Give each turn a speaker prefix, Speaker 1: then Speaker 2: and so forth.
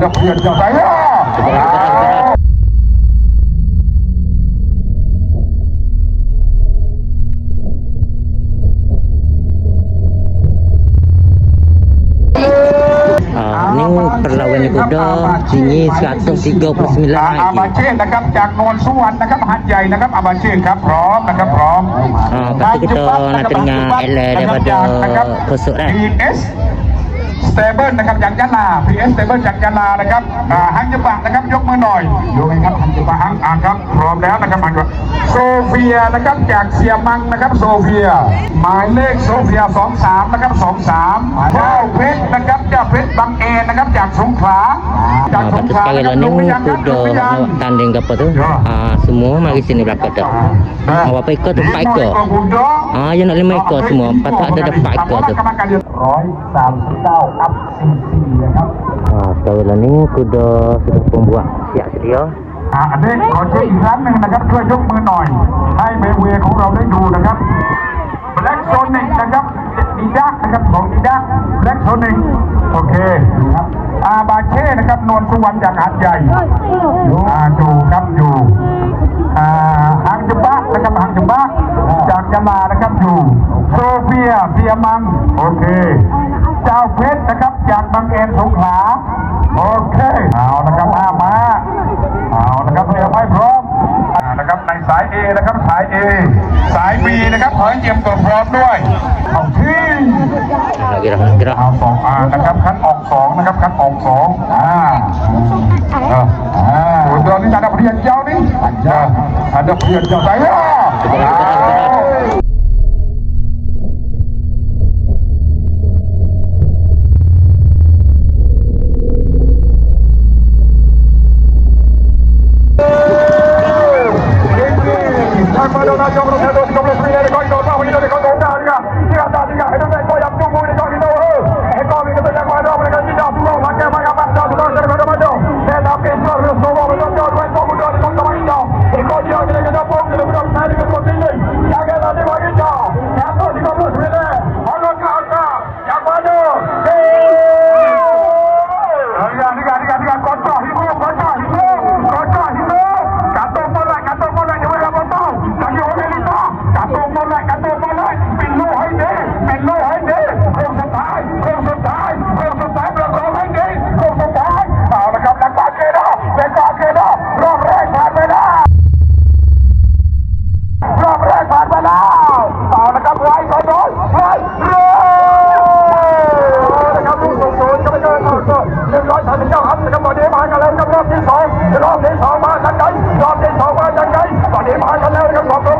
Speaker 1: ada perintah saya.
Speaker 2: perlawan kuda tinggi 139
Speaker 1: cm. Abang Cik dekat Cak Nuan
Speaker 2: Suan
Speaker 1: dekat Hat Jai dekat Abang Cik ครับพร้อมนะครับพร้อมอ่าตอนนี้เรานักดนตรีเอเลได้มาเจอ
Speaker 2: พสุดนะ สเตเบิ
Speaker 1: ลนะครับจากยะลาพีเอสเตเบิลจากยะลานะครับฮังจุบะนะครับยกมือหน่อยดูไหมครับฮังจุบะฮังอ่าครับพร้อมแล้วนะครับมังจุโซเฟียนะครับจากเซียมังนะครับโซเฟีย หมายเลขโซเฟียสสองามนะครับสสองามเจ้าเพชรนะครับเจ้าเพชรบางเอนะครับจากสงขลาจากสงขลานะครับลุงไม่ยังครับลุงไม่ยัง
Speaker 2: tanding apa
Speaker 1: tuh
Speaker 2: uh, semua mari sini berapa tu awak apa ikut tu paiko ah yang nak lima ikut semua patut ada ada
Speaker 1: สามสิบเก้า
Speaker 2: Ah, tahu lah ni kuda sudah pembuat siap sedia.
Speaker 1: อันนี้ขอเช็คอีกครั้งหนึ่งนะครับช่วยยกมือหน่อย ให้เมเวของเราได้ดูนะครับแบล็กโซนหนึ่งนะครับดีดักนะครับของดีดักแบล็กโซนหนึ่งโอเคครับอาบาเช่นะครับนนสุวรรณจากอาดใหญ่อาดูครับอยู่อาฮังจุบะนะครับฮังจุบะ จากยะลานะครับอยู่โซเฟียเปียมังโอเค เจ้าเพชรนะครับจากบางเอ็นสงขาโอเคเอานะครับห้ามาเอานะครับเรียมให้พร้อมนะครับในสาย A นะครับสาย A สาย B นะครับขอใเตรียมตัวพร้อมด้วยเอาที่เอาสองอ่านะครับคันออกสองนะครับคันออกสองอ่าอ่าโอ้ยตอนนี้การเปลี่ยนเจ้านี่อ่ากาะเปลี่ยนเจ้าได้ Berapa? Berapa? ตอนนี้มากันแล้วกับรอบที่สองรอบที่สองมาจากไหนรอบที่สองมาจากไหนตอนนี้มากันแล้วครับ
Speaker 3: ส
Speaker 1: อง